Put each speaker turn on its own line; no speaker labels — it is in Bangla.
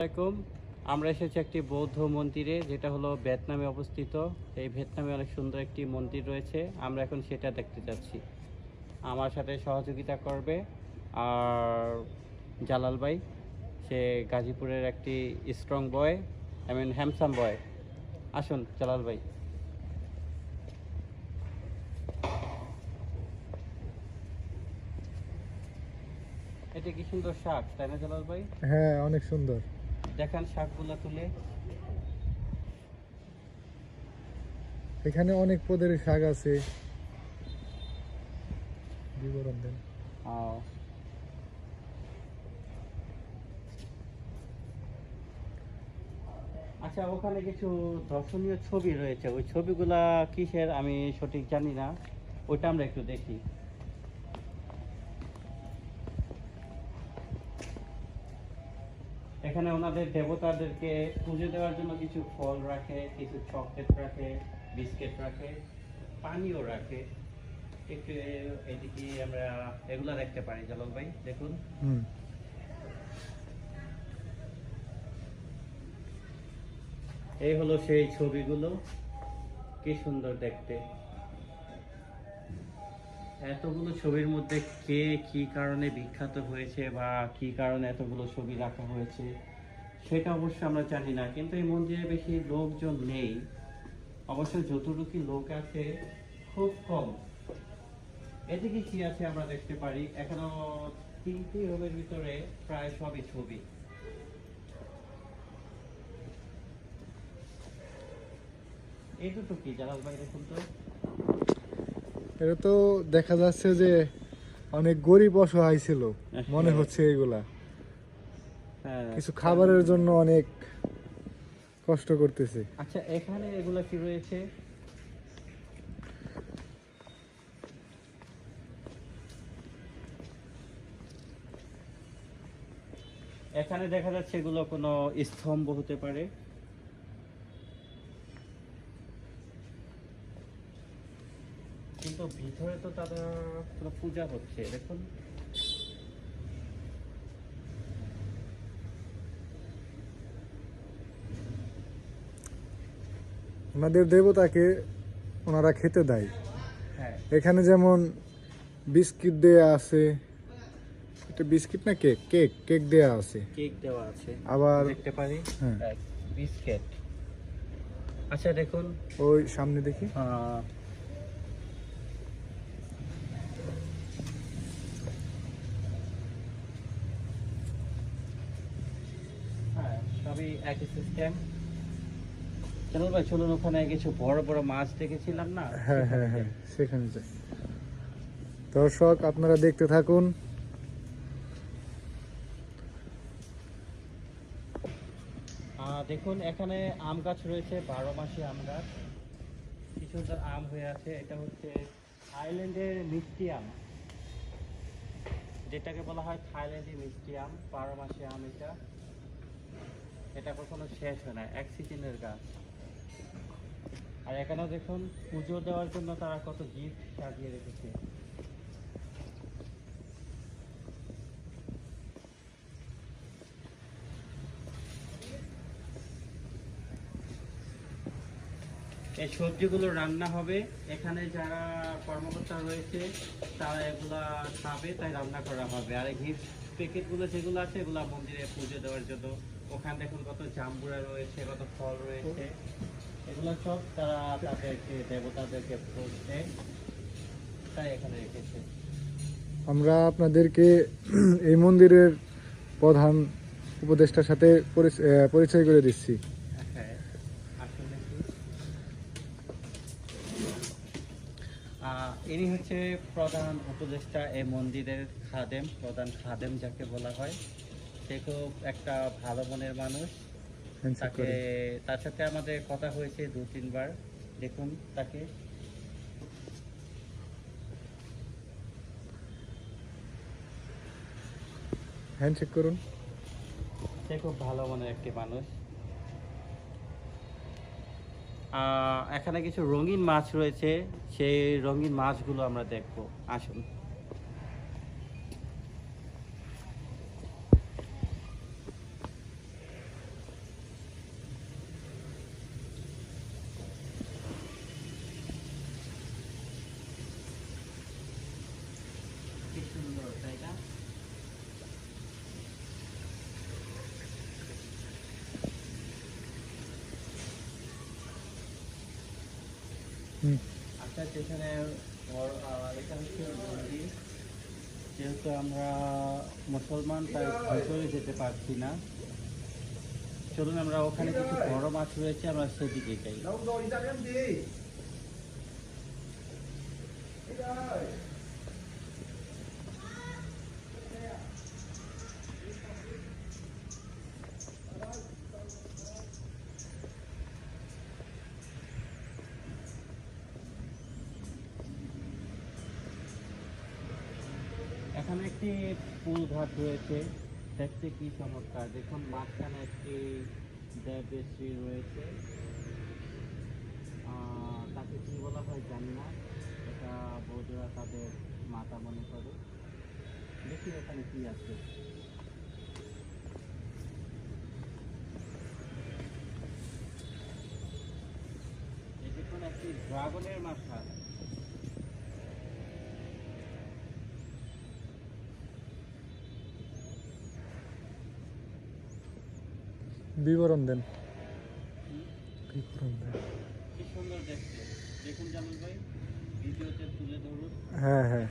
আসসালামাইকুম আমরা এসেছি একটি বৌদ্ধ মন্দিরে, যেটা হলো ভিয়েতনামে অবস্থিত। এই ভিয়েতনামে অনেক সুন্দর একটি মন্দির রয়েছে। আমরা এখন সেটা দেখতে যাচ্ছি। আমার সাথে সহযোগিতা করবে আর জালাল ভাই। সে গাজীপুরের একটি স্ট্রং বয় আই মিন হ্যামসাম বয় আসুন, জালাল ভাই। এটা কি সুন্দর শাক, তাই না জালাল ভাই?
হ্যাঁ অনেক সুন্দর।
দেখান শাকগুলো তুলে।
এখানে অনেক পদের শাক আছে। বিবরণ দেন।
আচ্ছা ওখানে কিছু দর্শনীয় ছবি রয়েছে। ওই ছবিগুলা কিসের আমি সঠিক জানি না। ওইটা আমরা একটু দেখি। এখানে ওনাদের দেবতাদেরকে পুজো দেওয়ার জন্য কিছু ফল রাখে কিছু চকলেট রাখে বিস্কিট রাখে পানিও রাখে। একটু এদিকে আমরা এগুলা দেখতে পারি জালাল ভাই দেখুন। এই হলো সেই ছবিগুলো। কি সুন্দর দেখতে। এতগুলো ছবির মধ্যে কে কি কারণে বিখ্যাত হয়েছে বা কি কারণে এতগুলো ছবি রাখা হয়েছে, সেটা অবশ্য আমরা জানি না। কিন্তু এই মন্দিরে বেশি লোকজন নেই। অবশ্য যতটুকু লোক আছে, খুব কম। এদিকে কি আছে আমরা দেখতে পারি, এখনও তিনটি রুমের ভিতরে প্রায় সবই ছবি। এই দুটো কি? জালাল ভাই দেখুন তো।
এটা তো দেখা যাচ্ছে যে অনেক গরিব অসহায় ছিল মনে হচ্ছে এগুলা।
হ্যাঁ
কিছু খাবারের জন্য অনেক কষ্ট করতেছে।
আচ্ছা এখানে এগুলা কি রয়েছে? এখানে দেখা যাচ্ছে এগুলো কোনো স্তম্ভ হতে পারে। কিন্তু ভিতরে তো তাদের কোনো পূজা হচ্ছে দেখুন।
ওনাদের দেবতাকে ওনারা খেতে দেয়।
হ্যাঁ।
এখানে যেমন বিস্কিট দেয়া আছে এটা বিস্কিট না কেক? কেক কেক দেয়া আছে।
কেক দেওয়া আছে।
আবার
দেখতে পারি?
হ্যাঁ।
বিস্কিট। আচ্ছা দেখুন।
ওই সামনে দেখি।
হ্যাঁ সবই একই সিস্টেম চলুন ভাই চলুন ওখানে কিছু বড় বড় মাছ দেখেছিলাম না?
হ্যাঁ হ্যাঁ হ্যাঁ সেখানে যাই। দর্শক আপনারা দেখতে থাকুন।
দেখুন এখানে আম গাছ রয়েছে বারো মাসে আম গাছ। কি সুন্দর আম হয়ে আছে এটা হচ্ছে থাইল্যান্ডের মিষ্টি আম। যেটাকে বলা হয় থাইল্যান্ডের মিষ্টি আম বারো মাসে আম এটা। এটা কখনো শেষ হয় না, এক সিজনের গাছ। আর এখানেও দেখুন, পুজো দেওয়ার জন্য তারা কত গিফট সাজিয়ে রেখেছে। এই সবজিগুলো রান্না হবে। এখানে যারা কর্মকর্তা রয়েছে, তারা এগুলা খাবে, তাই রান্না করা হবে। আর গিফট প্যাকেটগুলো যেগুলো আছে, এগুলো মন্দিরে পুজো দেওয়ার জন্য। ওখানে দেখুন কত জাম্বুরা রয়েছে, কত ফল রয়েছে। এগুলো সব তারা তাদেরকে, দেবতাদেরকে ভোগ তাই এখানে রেখেছে।
আমরা আপনাদেরকে এই মন্দিরের প্রধান উপদেষ্টার সাথে পরিচয় করে দিচ্ছি
হ্যাঁ আসলে কি? আহ, ইনি হচ্ছে প্রধান উপদেষ্টা এই মন্দিরের খাদেম প্রধান খাদেম যাকে বলা হয়। সে খুব একটা ভালো মনের মানুষ। তাকে তার সাথে আমাদের কথা হয়েছে দু তিনবার। দেখুন তাকে।
হ্যান্ডশেক করুন।
সে খুব ভালো মনের একটি মানুষ। এখানে কিছু রঙিন মাছ রয়েছে। সেই রঙিন মাছগুলো আমরা দেখব। আসুন। আচ্ছা এখানে বড় আহ, এটা হচ্ছে মন্দির যেহেতু আমরা মুসলমান তাই ভেতরে যেতে পারছি না। চলুন আমরা ওখানে কিছু বড় মাছ রয়েছে আমরা সেদিকে যাই। এখানে একটি পুল ঘাট রয়েছে। দেখতে কি চমৎকার। দেখুন, মাঝখানে একটি দেবশ্রী রয়েছে। তাকে কি বলা হয় জানি না। এটা বৌদ্ধরা তাদের মাতা মনে করে। দেখি এখানে কি আছে। দেখুন একটি ড্রাগনের মাথা।
বিবরণ দেন। বিবরণ দেন।
কি সুন্দর দেখতে। দেখুন জামিল ভাই ভিডিওতে তুলে ধরুন।
হ্যাঁ হ্যাঁ।